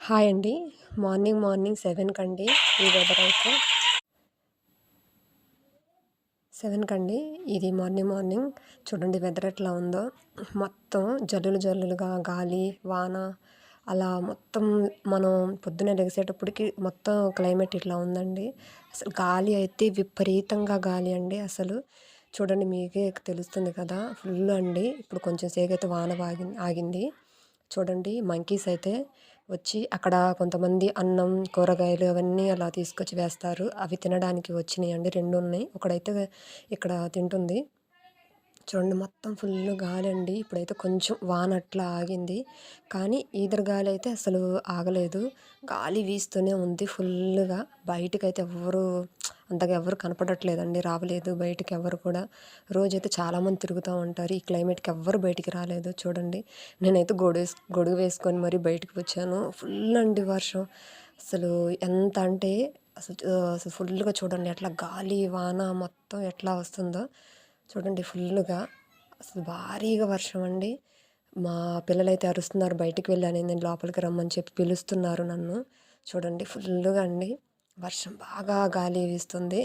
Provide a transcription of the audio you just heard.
Hi అండి. Morning morning సెవెన్కి అండి ఈ వెదర్ అయితే సెవెన్కి అండి ఇది మార్నింగ్ మార్నింగ్. చూడండి వెదర్ ఎట్లా ఉందో. మొత్తం జల్లులు జల్లులుగా గాలి వాన అలా మొత్తం మనం పొద్దున్నే లెగిసేటప్పటికి మొత్తం క్లైమేట్ ఇట్లా ఉందండి. అసలు గాలి అయితే విపరీతంగా గాలి అండి అసలు. చూడండి మీకే తెలుస్తుంది కదా. ఫుల్ అండి. ఇప్పుడు కొంచెం సేగైతే వాన ఆగింది. చూడండి మంకీస్ అయితే వచ్చి అక్కడ కొంతమంది అన్నం కూరగాయలు అవన్నీ అలా తీసుకొచ్చి వేస్తారు. అవి తినడానికి వచ్చినాయి అండి రెండు ఉన్నాయి. ఒకడైతే ఇక్కడ తింటుంది. చూడండి మొత్తం ఫుల్ గాలి అండి. ఇప్పుడైతే కొంచెం వానట్లా ఆగింది. కానీ ఈదర్ గాలి అయితే అసలు ఆగలేదు. గాలి వీస్తూనే ఉంది ఫుల్గా బయటకైతే ఎవరు అంతగా ఎవరు కనపడట్లేదండి రావలేదు బయటికి ఎవరు కూడా. రోజైతే చాలామంది తిరుగుతూ ఉంటారు. ఈ క్లైమేట్కి ఎవ్వరు బయటికి రాలేదు. చూడండి నేనైతే గొడుగు గొడుగు వేసుకొని మరీ బయటికి వచ్చాను. ఫుల్ అండి వర్షం. అసలు ఎంత అంటే అసలు అసలు ఫుల్గా చూడండి ఎట్లా గాలి వాన మొత్తం ఎట్లా వస్తుందో. చూడండి ఫుల్గా అసలు భారీగా వర్షం అండి. మా పిల్లలైతే అరుస్తున్నారు బయటికి వెళ్ళాను. నేను లోపలికి రమ్మని చెప్పి పిలుస్తున్నారు నన్ను. చూడండి ఫుల్గా అండి. వర్షం బాగా గాలి వీస్తుంది.